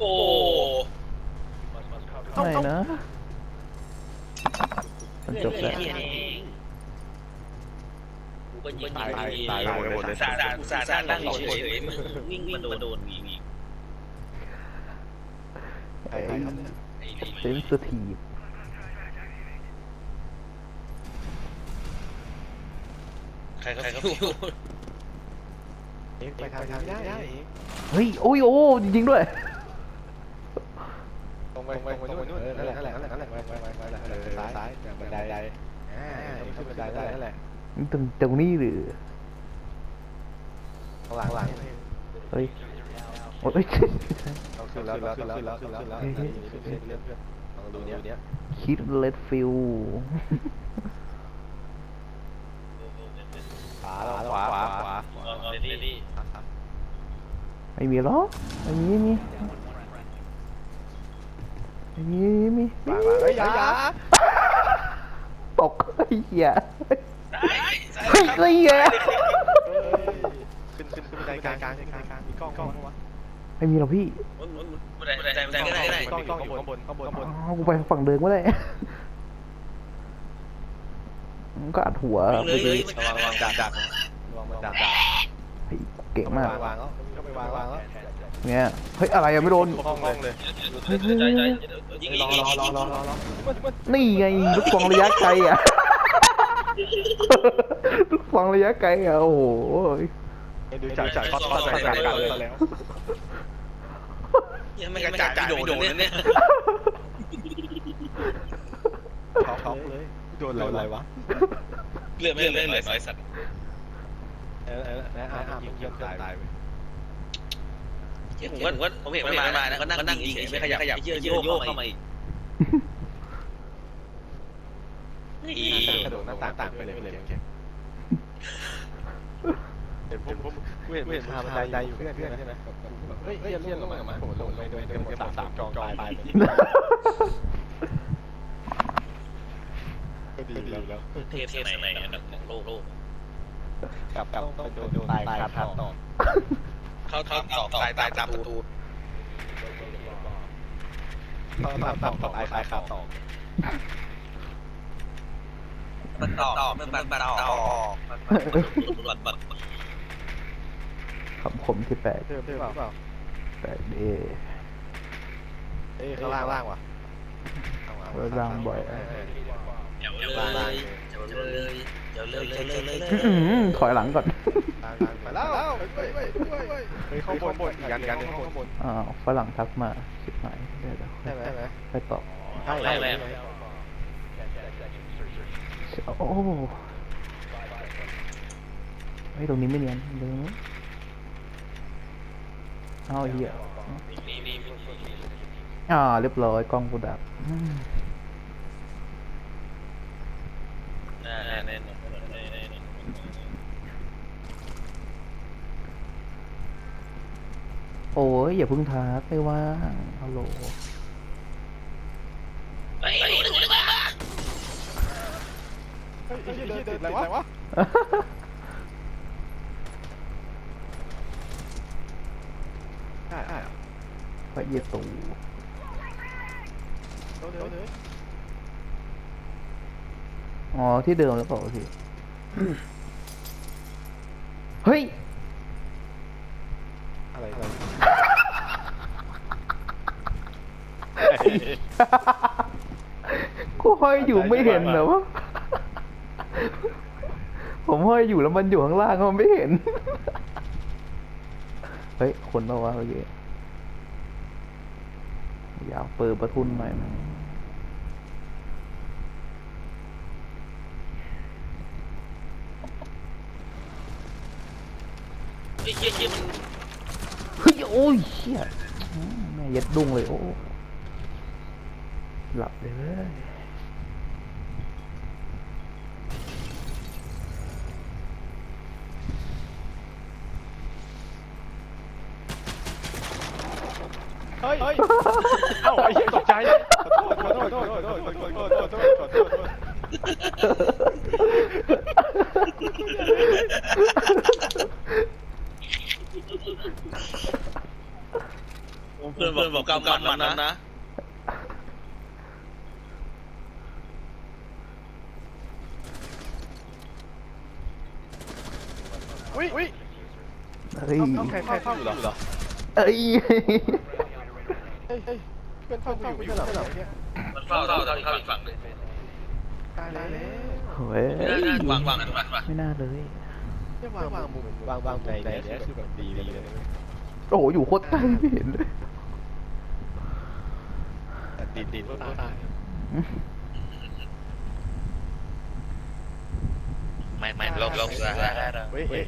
โอ้ไม่นะมันจบแล้ว เหี้ยนี่เองกูก็ยิงตายตายตายหมดเลย สาดสาดสาดนั่งเฉยๆมึงวิ่งมาโดนโดนมีมีไอ้ไอ้ครับไอ้เซนสทีฟใครเขาเขาเอ็กไปทางทางได้ได้เฮ้ย โอ้ยโอ้จริงๆด้วยตรง ไปตรงไปตรงไปนู่นนั่นแหละนั่นแหละนั่นแหละนั่นแหละไปไปไปไปซ้ายซ้ายบันไดใดอ่าขึ้นบันไดได้นั่นแหละตรงตรงนี้หรือหลังหลังเฮ้ยโอ้ยขึ้นแล้วขึ้นแล้วขึ้นแล้วขึ้นขึ้นขึ้นขึ้นลองดูเนี้ยเนี้ยคิดเลดฟิลขวาขวาขวาขวาเรดี้ไม่มีหรอไม่มีไม่มี ไม่มีไม่มีขวาขวาเฮ้ยยาตกไอ้เหี้ยซ้ายเฮ้ยไอ้เหี้ยขึ้นขึ้นขึ้นบันไดกลางกลางกลางกลางมีกล้องกล้องวะไม่มีหรอกพี่บันไดบันไดบันไดก็ได้ก็ได้กล้องกล้องอยู่ข้างบนข้างบนข้างบนอ๋อกูไปฝั่งเดินก็ได้มันก็อัดหัวเลยเลยระวังระวังดักดักระวังมันดักดักเฮ้ยเก่งมากวางแล้วก็ไปวางวางแล้ว เนี่ยเฮ้ยอะไรอะไม่โดนกล้องกล้องเลยยิงรอรอรอรอรอรอนี่ไงลูกฟองระยะไกลอะลูกฟองระยะไกลอะโอ้โหดูจากจากข้อข้อจากการกันแล้วยังไม่กระจายไม่โดนเลยเนี่ยเขาเขาเลยโดนอะไรวะเลือดไม่เลือดเลยไอ้สัตว์เออเออนะอ่าอ่ายิงเยี่ยมตายไป ผมว่าผมว่าผมเห็นมันมานะก็นั่งนั่งยิงไม่ขยับขยับเยอะโยกเข้ามาอีกกระโดดหน้าต่างต่างไปเลยเลยเห็นผมผมเห็นเห็นทำบันไดอยู่เพื่อนเพื่อนใช่ไหมเฮ้ยเลื่อนเลื่อนลงมาโหลงไปโดยเต็มสามสามจองตายไปก็ดีแล้วเทพไหนไหนหนังโลกโลกกลับกลับโดนโดนตายคาทันต่อ เข้าเข้าต่อตายตายตามประตูเข้าทับต่อตายตายคาต่อมันต่อมันมันมันต่อบัดบัดคำคมที่แปลกเพิ่มเพิ่มหรือเปล่าแปลกเดเอ้ยข้างล่างล่างว่ะ เดี๋ยวเลยเดี๋ยวเลยเดี๋ยวเลยเดี๋ยวเลยเดี๋ยวเลยเลยอื้อหือถอยหลังก่อน ไปแล้วไปไปไปไปข้างบนบนอีกอันกันข้างบนอ้าวฝรั่งทักมาชิบหายเดี๋ยวเดี๋ยวใช่ไหมใช่ไหมไปตอบใช่ใช่ไหมโอ้ไอ้ยตรงนี้ไม่เนียนตรงนี้เอาไอ้เหี้ยนี่นี่อ่าเรียบร้อยกล้องกูดับ น่นโอ้ยอย่าเพิ่งทักไม่ว่างฮัลโหลไอ้ไอ้ดูดูมาเฮ้ยเดินติดอะไรวะอ่าอ่าพระเยซู เดี๋ยวเดี๋ยวเดี๋ยว อ๋อ ที่เดิมแล้วเปล่าพี่ เฮ้ย อะไรอะไรกูห้อยอยู่ไม่เห็นเหรอวะ ผมห้อยอยู่แล้วมันอยู่ข้างล่างมันไม่เห็น เฮ้ย คนมาวะเมื่อกี้อยากเปิดประทุนหน่อยมั้ ไอ้เหี้ยเหี้ยมันเฮ้ยโอ้ยเชี่ยแม่ยัดดุ้งเลยโอ้หลับเลยเว้ยเฮ้ย เอ้าไอ้เหี้ยต เพื่อนเพื่อนบอกกำมันมันนะ อุ้ยอุ้ยเฮ้ยใครใครเข้าอยู่เหรอเอ้ยเฮ้ยเฮ้ยเพื่อนเข้าอยู่อยู่เหรอเนี่ยมันเฝ้าเฝ้าเฝ้าอีกฝั่งเลยตายแล้วโอ้ยวางวางกันวางไม่น่าเลยเนี่ยวางวางมุมวางวางใจเนี่ยคือแบบดีเลย โอ้โหอยู่โคตรใกล้ไม่เห็นเลยต่ดีดตาตายไม่ไม่ลบลบเฮ้ย